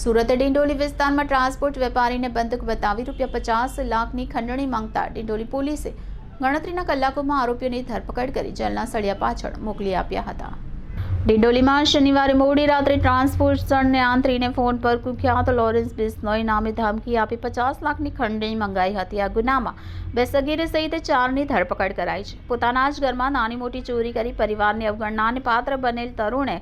સુરત ડિંડોલી વિસ્તારમાં ટ્રાન્સપોર્ટ વેપારીને બંધક બતાવી રૂપિયા પચાસ લાખની ખંડણી માંગતા ડિંડોલી પોલીસે ગણતરીના કલાકોમાં આરોપીઓની ધરપકડ કરી જેલના સળિયા પાછળ મોકલી આપ્યા હતા. ડિંડોલીમાં શનિવારે મોડી રાત્રે ટ્રાન્સપોર્ટરને આંતરીને ફોન પર કુખ્યાત લોરેન્સ બિસ્નોય નામે ધમકી આપી પચાસ લાખની ખંડણી મંગાઈ હતી. આ ગુનામાં બે સગીરે સહિત ચારની ધરપકડ કરાઈ છે. પોતાના જ ઘરમાં નાની મોટી ચોરી કરી પરિવારની અવગણનાને પાત્ર બનેલ તરુણે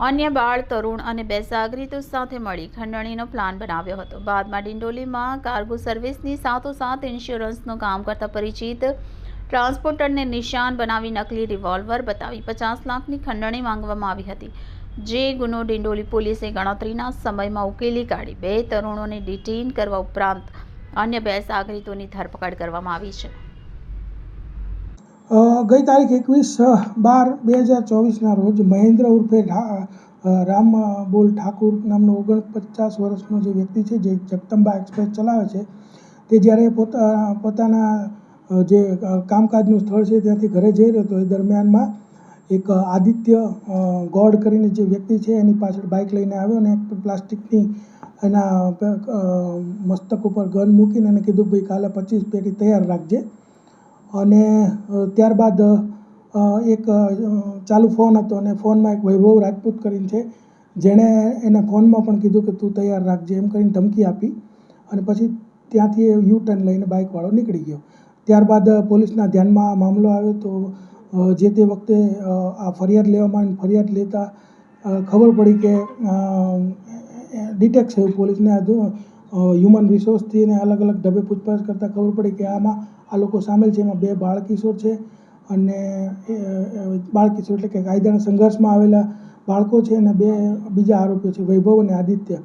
અન્ય બાળ તરુણ અને બે સાગરીતો સાથે મળી ખંડણીનો પ્લાન બનાવ્યો હતો. બાદમાં ડિંડોલીમાં કાર્ગો સર્વિસની સાથોસાથ ઇન્સ્યોરન્સનું કામ કરતા પરિચિત ટ્રાન્સપોર્ટરને નિશાન બનાવી નકલી રિવોલ્વર બતાવી પચાસ લાખની ખંડણી માંગવામાં આવી હતી. જે ગુનો ડિંડોલી પોલીસે ગણતરીના સમયમાં ઉકેલી કાઢી. બે તરુણોને ડિટેઇન કરવા ઉપરાંત અન્ય બે સાગરીતોની ધરપકડ કરવામાં આવી છે. ગઈ તારીખ એકવીસ બાર બે હજાર ચોવીસના રોજ મહેન્દ્ર ઉર્ફે રામ બોલ ઠાકુર નામનો ઓગણપચાસ વર્ષનો જે વ્યક્તિ છે, જે જગદંબા એક્સપ્રેસ ચલાવે છે, તે જ્યારે પોતા પોતાના જે કામકાજનું સ્થળ છે, ત્યાંથી ઘરે જઈ રહ્યો હતો, એ દરમિયાનમાં એક આદિત્ય ગોડ કરીને જે વ્યક્તિ છે, એની પાછળ બાઇક લઈને આવ્યો અને પ્લાસ્ટિકની એના મસ્તક ઉપર ગન મૂકીને એને કીધું, ભાઈ, કાલે પચીસ પેટી તૈયાર રાખજે. અને ત્યારબાદ એક ચાલુ ફોન હતો અને ફોનમાં એક વૈભવ રાજપૂત કરીને છે, જેણે એને ફોનમાં પણ કીધું કે તું તૈયાર રાખજે એમ કરીને ધમકી આપી અને પછી ત્યાંથી એ યુ ટર્ન લઈને બાઇકવાળો નીકળી ગયો. ત્યારબાદ પોલીસના ધ્યાનમાં આ મામલો આવ્યો તો જે તે વખતે આ ફરિયાદ લેવામાં આવી ફરિયાદ લેતા ખબર પડી કે ડિટેક્ટ થયું પોલીસને. હ્યુમન રિસોર્સથી એને અલગ અલગ ઢબે પૂછપરછ કરતાં ખબર પડી કે આમાં આ લોકો સામેલ છે, એમાં બે બાળકિશોર છે અને બાળકિશોર એટલે કે કાયદાના સંઘર્ષમાં આવેલા બાળકો છે અને બે બીજા આરોપીઓ છે, વૈભવ અને આદિત્ય.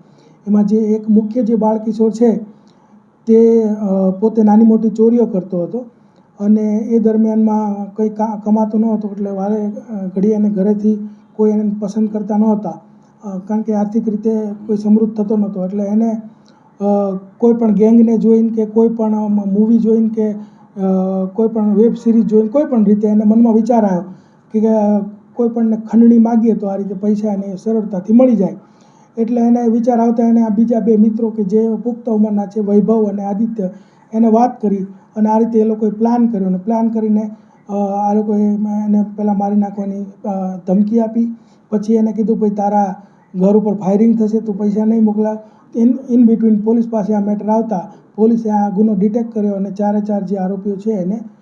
એમાં જે એક મુખ્ય જે બાળકિશોર છે તે પોતે નાની મોટી ચોરીઓ કરતો હતો અને એ દરમિયાનમાં કંઈ કમાતો ન હતો એટલે વારે ઘડી એને ઘરેથી કોઈ એને પસંદ કરતા નહોતા. કારણ કે આર્થિક રીતે કોઈ સમૃદ્ધ થતો નહોતો એટલે એને અ, કોઈ પણ ગેંગને જોઈને કે કોઈ પણ મૂવી જોઈને કે કોઈપણ કોઈ પણ વેબ સિરીઝ જોઈને કોઈ પણ રીતે એને મનમાં વિચાર આવ્યો કે કે કોઈ પણને ખંડણી માગીએ તો આ રીતે પૈસા એને સરળતાથી મળી જાય. એટલે એને વિચાર આવતા એને આ બીજા બે મિત્રો કે જે પુખ્ત ઉંમરના છે વૈભવ અને આદિત્ય એને વાત કરી અને આ રીતે એ લોકોએ પ્લાન કર્યો અને પ્લાન કરીને આ લોકોએ એને પહેલાં મારી નાખવાની ધમકી આપી. પછી એને કીધું ભાઈ તારા ઘર ઉપર ફાયરિંગ થશે તું પૈસા નહીં મોકલા ઇન ઇન બિટવીન પોલીસ પાસે આ મેટર આવતા, પોલીસે આ ગુનો ડિટેક્ટ કર્યો અને ચારે ચાર જે આરોપીઓ છે એને